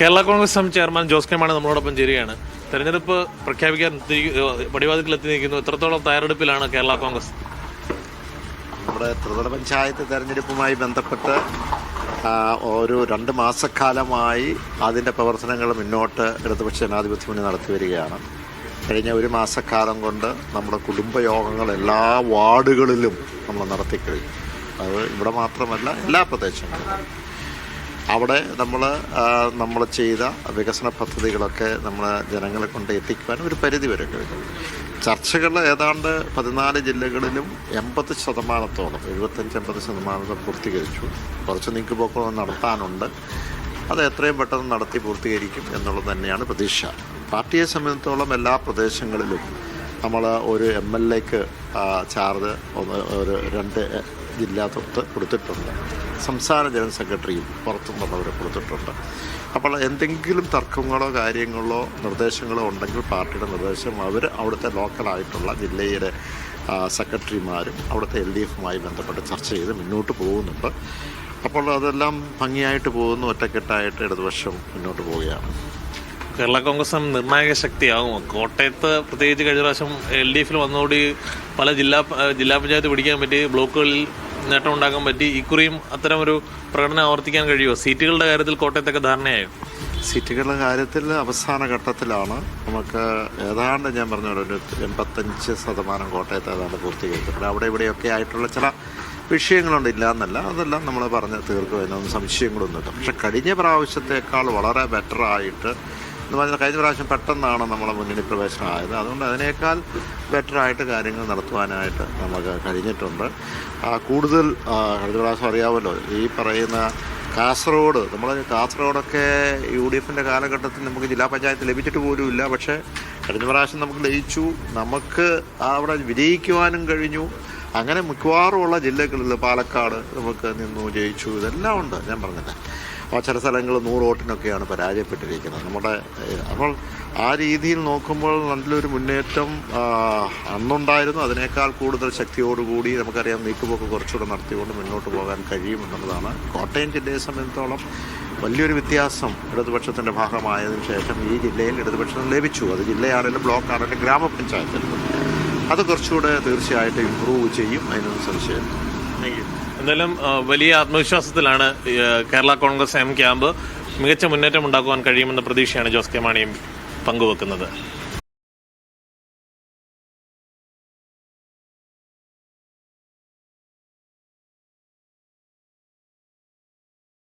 Kerala Congress M chairman Jose K Mani നമ്മളോടൊപ്പം ചേരുകയാണ്. തെരഞ്ഞെടുപ്പ് പ്രഖ്യാപിക്കാൻ പടിവാതിക്കൽ എത്തി നിൽക്കുന്നു എത്രത്തോളം തയ്യാറെടുപ്പിലാണ് കേരള കോൺഗ്രസ്? നമ്മുടെ ത്രിതല പഞ്ചായത്ത് തെരഞ്ഞെടുപ്പുമായി ബന്ധപ്പെട്ട് ഒരു രണ്ട് മാസക്കാലമായി അതിന്റെ പ്രവർത്തനങ്ങൾ മുന്നോട്ട് ഇടതുപക്ഷ ജനാധിപത്യ മുന്നണി നടത്തി വരികയാണ്. കഴിഞ്ഞ ഒരു മാസക്കാലം കൊണ്ട് നമ്മുടെ കുടുംബയോഗങ്ങൾ എല്ലാ വാർഡുകളിലും നമ്മൾ നടത്തിക്കഴിഞ്ഞു. അത് ഇവിടെ മാത്രമല്ല എല്ലാ പ്രദേശങ്ങളിലും. അവിടെ നമ്മൾ നമ്മൾ ചെയ്ത വികസന പദ്ധതികളൊക്കെ നമ്മൾ ജനങ്ങളെ കൊണ്ട് എത്തിക്കുവാൻ ഒരു പരിധി വരെ കഴിഞ്ഞു. ചർച്ചകൾ ഏതാണ്ട് പതിനാല് ജില്ലകളിലും എൺപത് ശതമാനത്തോളം എഴുപത്തഞ്ച് എൺപത് ശതമാനത്തോളം പൂർത്തീകരിച്ചു. കുറച്ച് നീക്കുപോക്കുകൾ നടത്താനുണ്ട്. അത് എത്രയും പെട്ടെന്ന് നടത്തി പൂർത്തീകരിക്കും എന്നുള്ളത് തന്നെയാണ് പ്രതീക്ഷ. പാർട്ടിയെ സംബന്ധിച്ചിടത്തോളം എല്ലാ പ്രദേശങ്ങളിലും നമ്മൾ ഒരു എം എൽ എക്ക് ചാർജ് ഒന്ന് ഒരു രണ്ട് ജില്ലാ തൊട്ട് കൊടുത്തിട്ടുണ്ട്. സംസ്ഥാന ജനറൽ സെക്രട്ടറിയും പുറത്തുനിന്നുള്ളവർ കൊടുത്തിട്ടുണ്ട്. അപ്പോൾ എന്തെങ്കിലും തർക്കങ്ങളോ കാര്യങ്ങളോ നിർദ്ദേശങ്ങളോ ഉണ്ടെങ്കിൽ പാർട്ടിയുടെ നിർദ്ദേശം അവർ അവിടുത്തെ ലോക്കലായിട്ടുള്ള ജില്ലയിലെ സെക്രട്ടറിമാരും അവിടുത്തെ എൽ ഡി എഫുമായി ബന്ധപ്പെട്ട് ചർച്ച ചെയ്ത് മുന്നോട്ട് പോകുന്നുണ്ട്. അപ്പോൾ അതെല്ലാം ഭംഗിയായിട്ട് പോകുന്നു ഒറ്റക്കെട്ടായിട്ട് ഇടതുപക്ഷം മുന്നോട്ട് പോവുകയാണ്. കേരള കോൺഗ്രസ് നിർണായക ശക്തിയാകുമോ കോട്ടയത്ത് പ്രത്യേകിച്ച് കഴിഞ്ഞ പ്രാവശ്യം എൽ ഡി എഫിൽ വന്നുകൂടി പല ജില്ലാ ജില്ലാ പഞ്ചായത്ത് പിടിക്കാൻ പറ്റി ബ്ലോക്കുകളിൽ നേട്ടം ഉണ്ടാക്കാൻ പറ്റി. ഇക്കുറിയും ഒരു പ്രകടനം ആവർത്തിക്കാൻ കഴിയുമോ? സീറ്റുകളുടെ കാര്യത്തിൽ കോട്ടയത്തൊക്കെ ധാരണയായോ? സീറ്റുകളുടെ കാര്യത്തിൽ അവസാന ഘട്ടത്തിലാണ് നമുക്ക് ഏതാണ്ട് ഞാൻ പറഞ്ഞ പോലെ ഒരു എൺപത്തഞ്ച് ശതമാനം കോട്ടയത്ത് ഏതാണ്ട് പൂർത്തീകരിച്ചിട്ടുണ്ട് അവിടെ ഇവിടെയൊക്കെ ആയിട്ടുള്ള ചില വിഷയങ്ങളുണ്ട്. ഇല്ല എന്നല്ല അതെല്ലാം നമ്മൾ പറഞ്ഞ് തീർക്കും എന്നൊന്നും സംശയങ്ങളൊന്നുമില്ല പക്ഷെ കഴിഞ്ഞ പ്രാവശ്യത്തേക്കാൾ വളരെ ബെറ്റർ ആയിട്ട് എന്ന് പറഞ്ഞാൽ കഴിഞ്ഞ പ്രാവശ്യം പെട്ടെന്നാണ് നമ്മളെ മുന്നണി പ്രവേശനം ആയത് അതുകൊണ്ട് അതിനേക്കാൾ ബെറ്ററായിട്ട് കാര്യങ്ങൾ നടത്തുവാനായിട്ട് നമുക്ക് കഴിഞ്ഞിട്ടുണ്ട്. കൂടുതൽ കഴിഞ്ഞ പ്രാവശ്യം അറിയാമല്ലോ ഈ പറയുന്ന കാസർഗോഡ് നമ്മൾ കാസർഗോഡൊക്കെ യു ഡി എഫിന്റെ കാലഘട്ടത്തിൽ നമുക്ക് ജില്ലാ പഞ്ചായത്ത് ലഭിച്ചിട്ട് പോലുമില്ല. പക്ഷേ കഴിഞ്ഞ പ്രാവശ്യം നമുക്ക് ലയിച്ചു നമുക്ക് അവിടെ വിജയിക്കുവാനും കഴിഞ്ഞു. അങ്ങനെ മിക്കവാറുമുള്ള ജില്ലകളിൽ പാലക്കാട് നമുക്ക് നിന്നു ജയിച്ചു. ഇതെല്ലാം ഉണ്ട് ഞാൻ പറഞ്ഞില്ല ചില സ്ഥലങ്ങൾ നൂറ് വോട്ടിനൊക്കെയാണ് പരാജയപ്പെട്ടിരിക്കുന്നത്. നമ്മുടെ അപ്പോൾ ആ രീതിയിൽ നോക്കുമ്പോൾ നല്ലൊരു മുന്നേറ്റം അന്നുണ്ടായിരുന്നു. അതിനേക്കാൾ കൂടുതൽ ശക്തിയോടുകൂടി നമുക്കറിയാം നീക്കുപോക്ക് കുറച്ചുകൂടെ നടത്തിക്കൊണ്ട് മുന്നോട്ട് പോകാൻ കഴിയുമെന്നുള്ളതാണ് കോട്ടയം ജില്ലയെ സംബന്ധിച്ചോളം വലിയൊരു വ്യത്യാസം ഇടതുപക്ഷത്തിന്റെ ഭാഗമായതിനു ശേഷം ഈ ജില്ലയിൽ ഇടതുപക്ഷം ലഭിച്ചു. അത് ജില്ലയാണെങ്കിലും ബ്ലോക്കാണെങ്കിലും ഗ്രാമപഞ്ചായത്തിലും അത് കുറച്ചുകൂടെ തീർച്ചയായിട്ടും ഇമ്പ്രൂവ് ചെയ്യും. അതിനൊന്നും സംശയം താങ്ക് യു എന്തായാലും വലിയ ആത്മവിശ്വാസത്തിലാണ് കേരള കോൺഗ്രസ് എം ക്യാമ്പ് മികച്ച മുന്നേറ്റം ഉണ്ടാക്കുവാൻ കഴിയുമെന്ന പ്രതീക്ഷയാണ് ജോസ് കെ മാണിയും പങ്കുവെക്കുന്നത്.